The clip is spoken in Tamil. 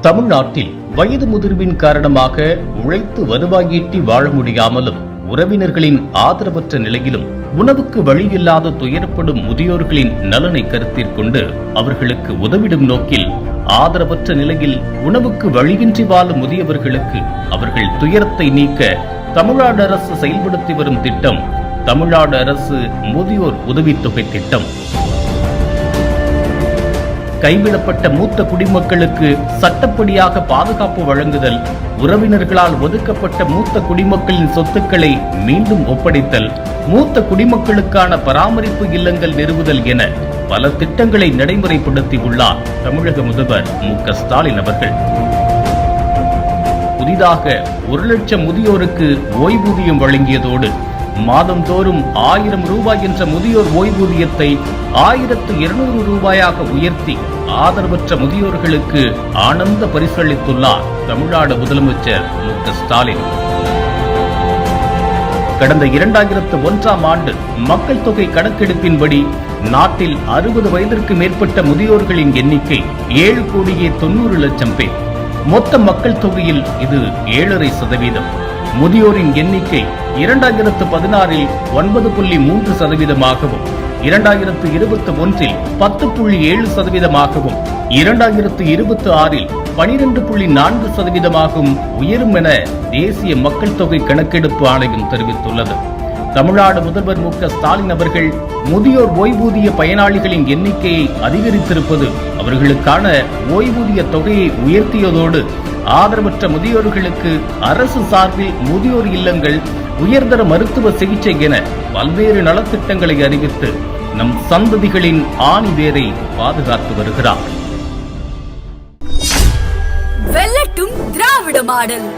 தமிழ்நாட்டில் வயது முதிர்வின் காரணமாக உழைத்து வருவாயீட்டி வாழ முடியாமலும் உறவினர்களின் ஆதரவற்ற நிலையிலும் உணவுக்கு வழியில்லாத துயரப்படும் முதியோர்களின் நலனை கருத்தில் கொண்டு அவர்களுக்கு உதவிடும் நோக்கில் ஆதரவற்ற நிலையில் உணவுக்கு வழியின்றி வாழும் முதியவர்களுக்கு அவர்கள் துயரத்தை நீக்க தமிழ்நாடு அரசு செயல்படுத்தி வரும் திட்டம் தமிழ்நாடு அரசு முதியோர் உதவித்தொகை திட்டம். கைவிடப்பட்ட மூத்த குடிமக்களுக்கு சட்டப்படியாக பாதுகாப்பு வழங்குதல் உறவினர்களால் ஒதுக்கப்பட்ட மூத்த குடிமக்களின் சொத்துக்களை மீண்டும் ஒப்படைத்தல் மூத்த குடிமக்களுக்கான பராமரிப்பு இல்லங்கள் நிறுவுதல் என பல திட்டங்களை நடைமுறைப்படுத்தி உள்ளார் தமிழக முதல்வர் மு ஸ்டாலின் அவர்கள். புதிதாக ஒரு லட்சம் முதியோருக்கு ஓய்வூதியம் வழங்கியதோடு மாதந்தோறும் ஆயிரம் ரூபாய் என்ற முதியோர் ஓய்வூதியத்தை ஆயிரத்து இருநூறு ரூபாயாக உயர்த்தி ஆதரவற்ற முதியோர்களுக்கு ஆனந்த பரிசளித்துள்ளார் தமிழ்நாடு முதலமைச்சர் மு ஸ்டாலின். கடந்த இரண்டாயிரத்து ஒன்றாம் ஆண்டு மக்கள் தொகை கணக்கெடுப்பின்படி நாட்டில் அறுபது வயதிற்கு மேற்பட்ட முதியோர்களின் எண்ணிக்கை ஏழு கோடியே தொண்ணூறு லட்சம் பேர். மொத்த மக்கள் தொகையில் இது ஏழரை சதவீதம். முதியோரின் எண்ணிக்கை இரண்டாயிரத்து பதினாறில் ஒன்பது புள்ளி மூன்று சதவீதமாகவும் இரண்டாயிரத்து இருபத்தி ஒன்றில் பத்து புள்ளி ஏழு சதவீதமாகவும் இரண்டாயிரத்து இருபத்தி ஆறில் பனிரெண்டு புள்ளி நான்கு சதவீதமாகவும் உயரும் என தேசிய மக்கள் தொகை கணக்கெடுப்பு ஆணையம் தெரிவித்துள்ளது. தமிழ்நாடு முதல்வர் மு ஸ்டாலின் அவர்கள் முதியோர் ஓய்வூதிய பயனாளிகளின் எண்ணிக்கையை அதிகரித்திருப்பது அவர்களுக்கான ஓய்வூதிய தொகையை உயர்த்தியதோடு ஆதரவற்ற முதியோர்களுக்கு அரசு சார்பில் முதியோர் இல்லங்கள் உயர்தர மருத்துவ சிகிச்சை என பல்வேறு நலத்திட்டங்களை அறிவித்து நம் சந்ததிகளின் ஆணி வேரை பாதுகாத்து வருகிறார். வெல்லட்டும் திராவிட மாடல்.